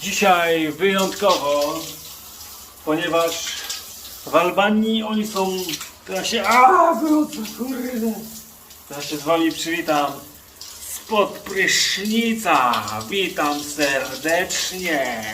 Dzisiaj wyjątkowo, ponieważ w Albanii oni są. Teraz się. A, wychodzę, kurde. Teraz się z wami przywitam. Spod prysznica. Witam serdecznie.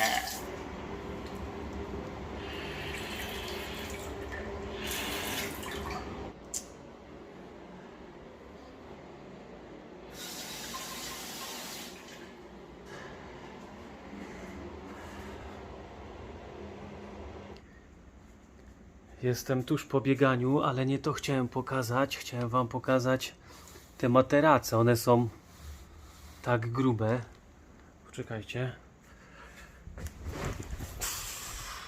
Jestem tuż po bieganiu, ale nie to chciałem pokazać. Chciałem wam pokazać te materace. One są tak grube. Poczekajcie.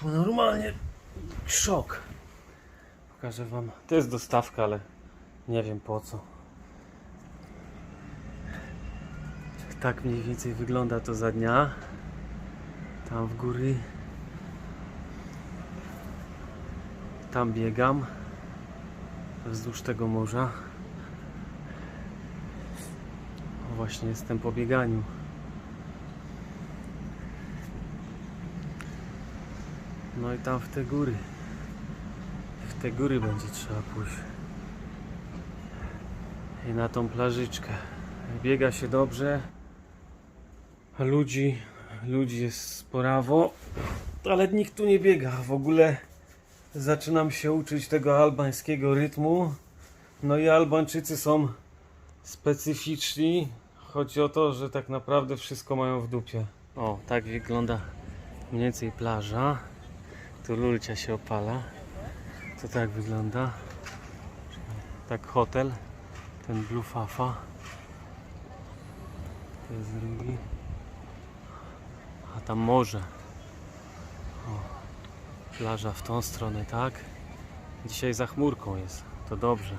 Normalnie szok. Pokażę wam. To jest dostawka, ale nie wiem po co. Tak mniej więcej wygląda to za dnia. Tam w góry. Tam biegam wzdłuż tego morza. Właśnie jestem po bieganiu. No i tam w te góry. W te góry będzie trzeba pójść. I na tą plażyczkę. Biega się dobrze. Ludzi, ludzi jest sporawo, ale nikt tu nie biega. W ogóle zaczynam się uczyć tego albańskiego rytmu. No i Albańczycy są specyficzni. Chodzi o to, że tak naprawdę wszystko mają w dupie. O, tak wygląda mniej więcej plaża. Tu lulcia się opala. To tak wygląda. Tak hotel. Ten Blue Fafa. To jest drugi. A tam morze. Plaża w tą stronę, tak? Dzisiaj za chmurką jest. To dobrze.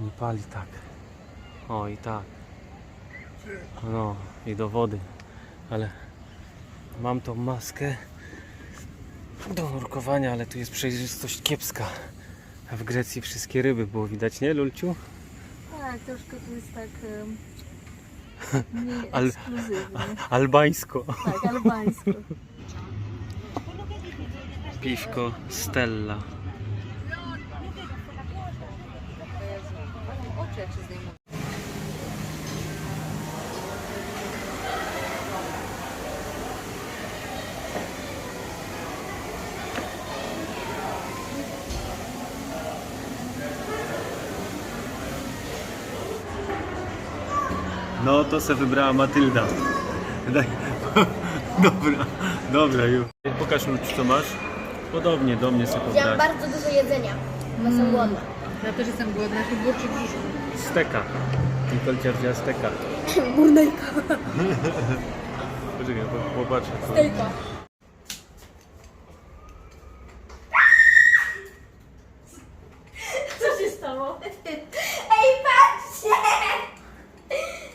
Nie pali tak. O i tak. No i do wody. Ale mam tą maskę do nurkowania, ale tu jest przejrzystość kiepska. A w Grecji wszystkie ryby było widać, nie Lulciu? Tak, troszkę to jest tak mniej Al-. Albańsko. Tak, albańsko. Piwko Stella. No to se wybrała Matylda. Dobra, dobra już. Pokaż Lulciu co masz. Podobnie do mnie sobie Wziąłem pobrać. bardzo dużo jedzenia, bo są głodna. Ja też jestem głodna, jak burczy w brzuchu. Steka. Nikolcia wzięła steka. Burdejka. Poczekaj, po- popatrzę. co- Stejka. Co się stało? Ej, patrzcie!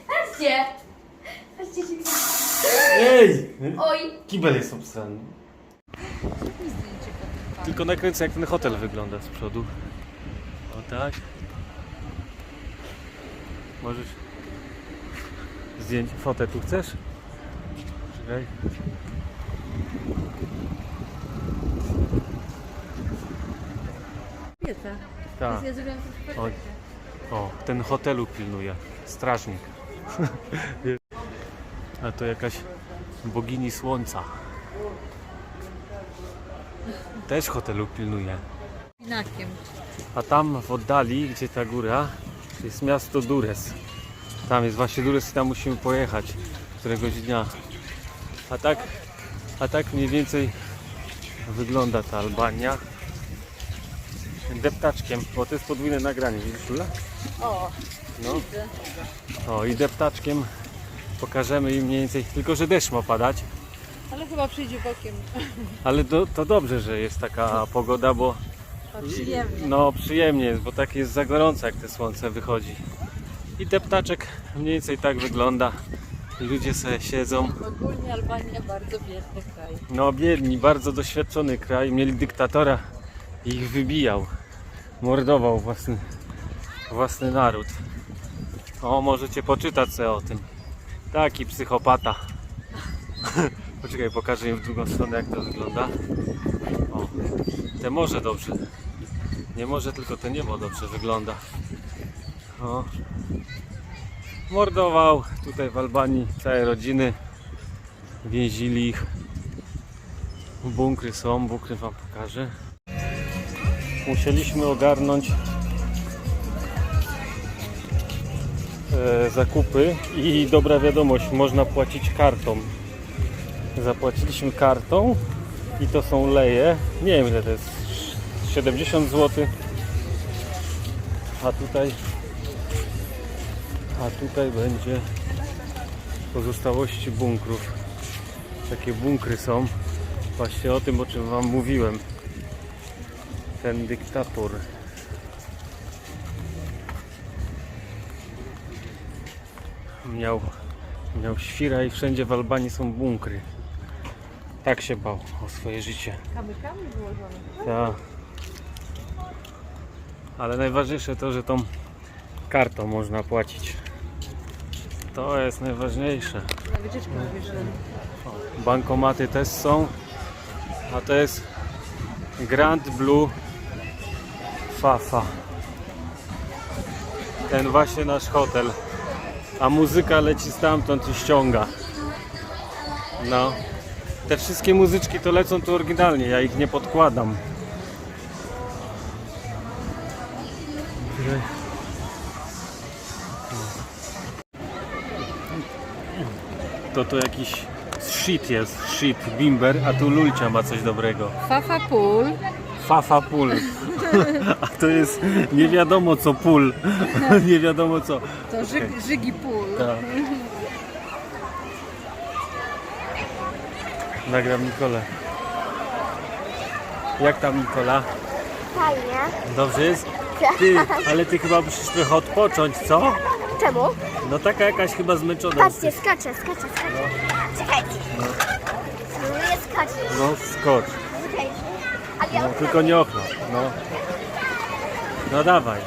Patrzcie! Patrzcie się. Ej! Oj! Kibel jest obstrany. Tylko nakręcę jak ten hotel wygląda z przodu. O tak. Możesz zdjęcie, fotę tu chcesz? Czekaj. Kobieta. Tak. Ja zrobiłam perfekcie. O, ten hotelu pilnuje. Strażnik. A to jakaś bogini słońca. Też hotelu pilnuje. Pinakiem. A tam w oddali, gdzie ta góra, jest miasto Dures. Tam jest właśnie Dures i tam musimy pojechać któregoś dnia. A tak, a tak mniej więcej wygląda ta Albania. Deptaczkiem, bo to jest podwójne nagranie, widzisz Lula? O, No. widzę. O i deptaczkiem pokażemy im mniej więcej, tylko że deszcz ma padać. Ale chyba przyjdzie bokiem. Ale to, to dobrze, że jest taka pogoda, bo A przyjemnie. no przyjemnie jest, bo tak jest za gorąco jak te słońce wychodzi. I deptaczek mniej więcej tak wygląda. Ludzie sobie siedzą. Ogólnie Albania bardzo biedny kraj. No biedni, bardzo doświadczony kraj. Mieli dyktatora i ich wybijał. Mordował własny, własny naród. O, możecie poczytać sobie o tym. Taki psychopata. Poczekaj, pokażę im w drugą stronę jak to wygląda. O, te morze dobrze. Nie morze, tylko to niebo dobrze wygląda. O. Mordował tutaj w Albanii całe rodziny. Więzili ich. Bunkry są, bunkry wam pokażę. Musieliśmy ogarnąć e, zakupy i dobra wiadomość, można płacić kartą. Zapłaciliśmy kartą i to są leje. Nie wiem ile to jest. 70 zł. A tutaj a tutaj będzie pozostałości bunkrów. Takie bunkry są. Właśnie o tym, o czym Wam mówiłem. Ten dyktator. Miał, miał świra i wszędzie w Albanii są bunkry. Tak się bał o swoje życie. Kamykami wyłożone. Tak. Ale najważniejsze to, że tą kartą można płacić. To jest najważniejsze. Na wycieczkę wyszedł. Bankomaty też są. A to jest Grand Blue Fafa. Ten właśnie nasz hotel. A muzyka leci stamtąd i ściąga. No. Te wszystkie muzyczki to lecą tu oryginalnie, ja ich nie podkładam. To to jakiś shit jest, shit, bimber, a tu Lulcia ma coś dobrego. Fafa Pool. Fafa pul. A to jest nie wiadomo co pul. Nie wiadomo co. To żyg, Żygi Pool. Tak. Nagram Nikolę. Jak tam Nikola? Fajnie. Dobrze jest? Ty, ale ty chyba musisz trochę odpocząć, co? Czemu? No taka jakaś chyba zmęczona Patrzcie, jesteś. skaczę, skaczę, skaczę. Czekajcie. Spróbuję skoczyć. No skocz. Czekajcie. Ale ja No, tylko nie okno. No. No dawaj.